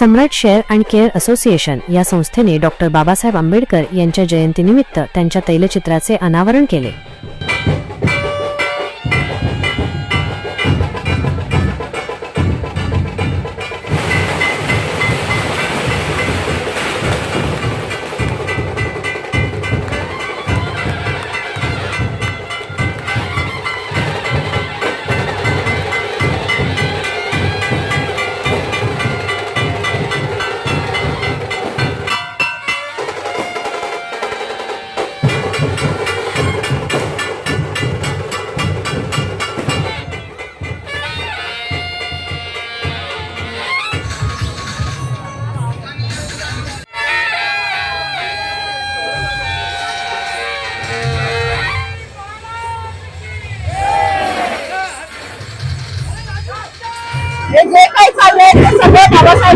Samrat share and care association या संस्थेने doctor Babasaheb Ambedkar यांच्या जयंतीनिमित्त त्यांच्या तैलचित्राचे अनावरण केले.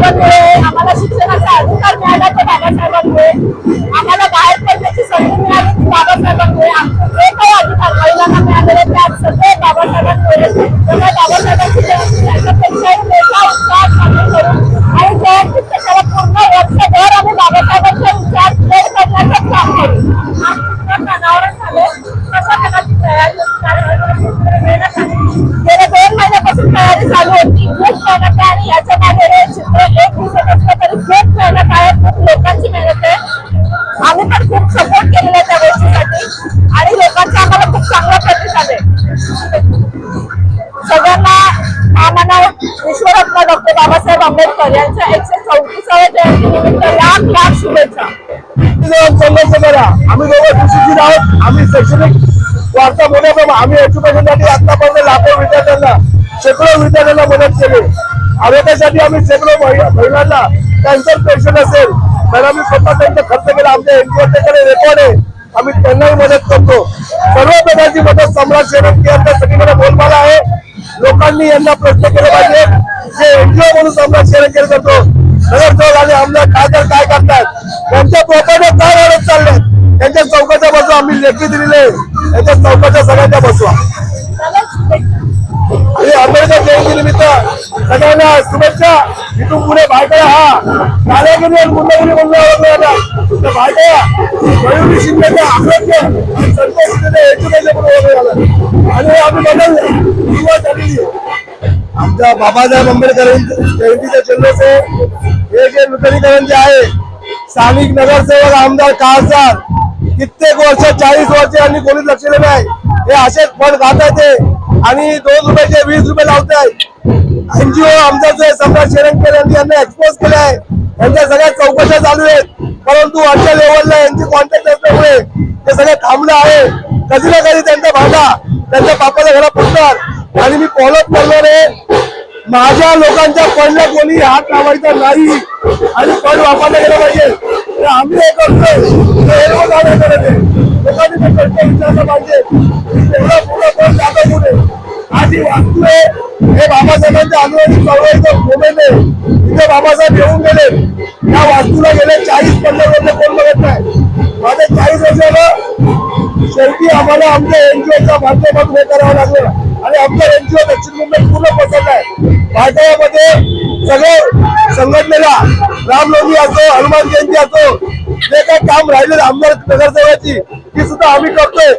बाबासाहेबांमुळे आम्हाला शिक्षणाचा अधिकार मिळाला ते बाबासाहेबांमुळे. आम्हाला बाहेर पडण्याची संधी मिळाली ती बाबासाहेबांमुळे. आमचं डॉक्टर बाबासाहेब आंबेडकर यांच्या एकशे चौतीसाव्या जयंतीनिमित्त लाख लाख शुभेच्छा. आम्ही दोघं सुशिक्षित आहोत आम्ही शैक्षणिक वार्ता मोठ्या आम्ही एज्युकेशनसाठी आतापर्यंत लाखो विद्यार्थ्यांना शेकडो विद्यार्थ्यांना मदत केली. आरोग्यासाठी आम्ही शेकडो महिलांना कॅन्सर पेशंट असेल तर आम्ही स्वतः त्यांचा खर्च केला. आमच्या एनजीओ रेकॉर्ड आहे. आम्ही त्यांनाही मदत करतो. सर्व प्रकारची मदत सम्राट शेरन केअरच्या सगळीकडे बोलबाला आहे. लोकांनी यांना प्रश्न केले पाहिजे जे एनजीओ म्हणून आमदार शेरन करतो नगरसेवक आणि आमदार खासदार काय करतात? त्यांच्या प्रॉपर्टी काय वाढत चालल्यात त्यांच्या चौकाच्या बसवा आम्ही लेखी दिलेले त्यांच्या चौकाच्या सगळ्यांच्या बसवा आणि आंबेडकर जयंती निमित्त सगळ्यांना शुभेच्छा. इथून पुढे भायकळा हा. कालेगिरी आणि मुंडगिरी म्हणून ओळखला जातात तर भायकळा मयुरी शिंदेचे आरोग्य आणि संतोष शिंदे एज्युकेशन म्हणून ओळखलं आणि आम्ही बदलले. सुरुवात झालेली आहे. आमच्या बाबासाहेब आंबेडकर जयंतीच्या जल्लोष हे जे नूतनीकरण जे आहे स्थानिक नगरसेवक आमदार खासदार कित्येक वर्ष चाळीस वर्ष यांनी कोणीच लक्ष दिलं नाही. हे असेच फंड खात आहेत ते आणि दोन रुपयाचे वीस रुपये लावतायत. एनजीओ आमदारचे सम्राट शेरंकर यांनी यांना एक्सपोज केले आहे. यांच्या सगळ्या चौकशा चालू आहेत. परंतु आजच्या लेवलला यांची कॉन्टॅक्ट असल्यामुळे ते सगळं थांबलं आहे. कधी ना कधी त्यांचा भांडा त्यांच्या बापाच्या घरात पडतात आणि मी फॉलोअप करणार आहे. माझ्या लोकांच्या फंडला कोणी हात लावायचा नाही. आणि फंड वापरला गेला पाहिजे. आम्ही हे करतोय. ते हे लोक करत आहे. लोकांनी ते प्रश्न विचारला पाहिजे. एवढा मोठा फंड वास्तू आहे हे बाबासाहेबांच्या अनुवादी चळवळीचं मोमेंट आहे बाबासाहेब येऊन गेले. या वास्तूला गेले चाळीस पन्नास वर्ष कोण बघत नाही. माझ्या चाळीस वर्षाला शेवटी आम्हाला आमच्या एनजीओच्या माध्यमातून हे करावं लागलं. आणि आमचा एनजीओ दक्षिण मुंबई पूर्ण पसंत आहे. भाजपामध्ये सगळं संघटनेला रामनवमी असो हनुमान जयंती असो जे काही काम राहिले आमदार नगरसेवाची ती सुद्धा आम्ही करतोय.